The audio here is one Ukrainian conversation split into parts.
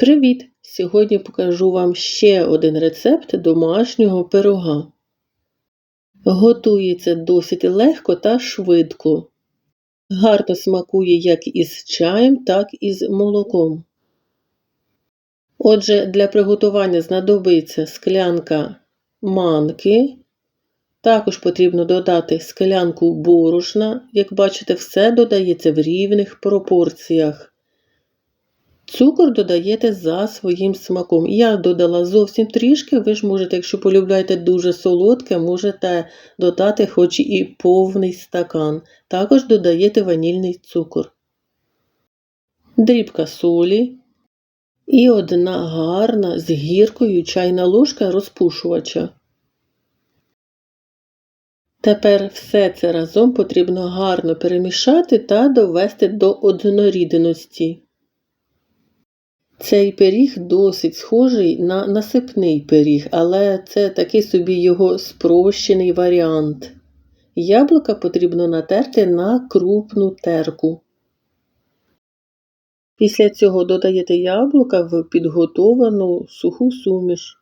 Привіт! Сьогодні покажу вам ще один рецепт домашнього пирога. Готується досить легко та швидко. Гарно смакує як із чаєм, так і з молоком. Отже, для приготування знадобиться склянка манки. Також потрібно додати склянку борошна. Як бачите, все додається в рівних пропорціях. Цукор додаєте за своїм смаком. Я додала зовсім трішки, ви ж можете, якщо полюбляєте дуже солодке, можете додати хоч і повний стакан. Також додаєте ванільний цукор, дрібка солі і одна гарна з гіркою чайна ложка розпушувача. Тепер все це разом потрібно гарно перемішати та довести до однорідності. Цей пиріг досить схожий на насипний пиріг, але це такий собі його спрощений варіант. Яблука потрібно натерти на крупну терку. Після цього додаєте яблука в підготовану суху суміш.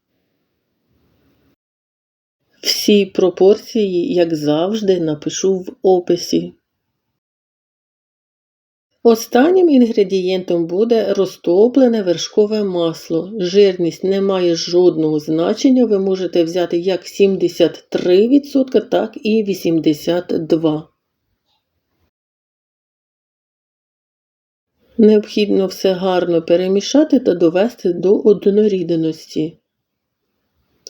Всі пропорції, як завжди, напишу в описі. Останнім інгредієнтом буде розтоплене вершкове масло. Жирність не має жодного значення, ви можете взяти як 73%, так і 82%. Необхідно все гарно перемішати та довести до однорідності.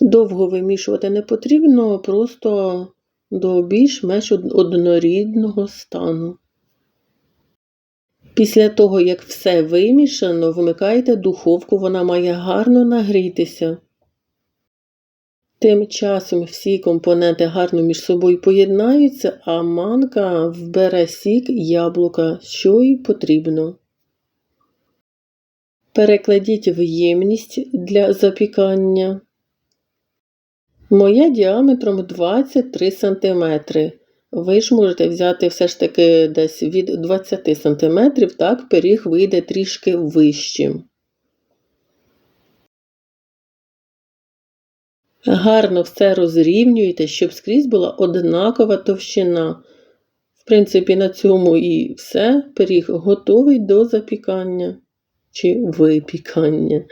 Довго вимішувати не потрібно, просто до більш-менш однорідного стану. Після того, як все вимішано, вмикайте духовку, вона має гарно нагрітися. Тим часом всі компоненти гарно між собою поєднаються, а манка вбере сік яблука, що й потрібно. Перекладіть в для запікання. Моя діаметром 23 см. Ви ж можете взяти все ж таки десь від 20 см, так пиріг вийде трішки вищим. Гарно все розрівнюєте, щоб скрізь була однакова товщина. В принципі, на цьому і все. Пиріг готовий до запікання чи випікання.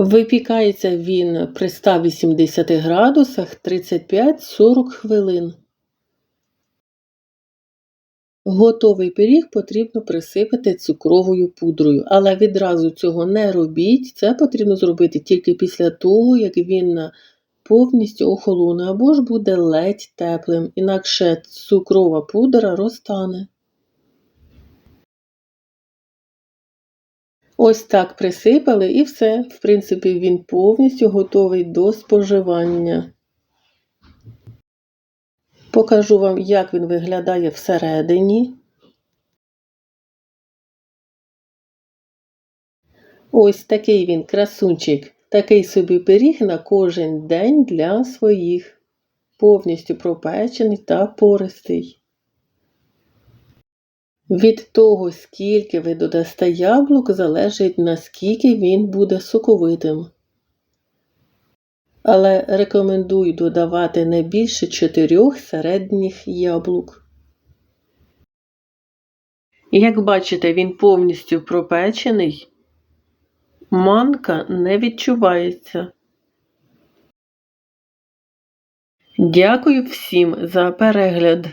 Випікається він при 180 градусах 35-40 хвилин. Готовий пиріг потрібно присипати цукровою пудрою, але відразу цього не робіть. Це потрібно зробити тільки після того, як він повністю охолоне або ж буде ледь теплим, інакше цукрова пудра розтане. Ось так присипали і все. В принципі, він повністю готовий до споживання. Покажу вам, як він виглядає всередині. Ось такий він красунчик, такий собі пиріг на кожен день для своїх, повністю пропечений та пористий. Від того, скільки ви додасте яблук, залежить наскільки він буде соковитим. Але рекомендую додавати не більше 4 середніх яблук. Як бачите, він повністю пропечений, манка не відчувається. Дякую всім за перегляд!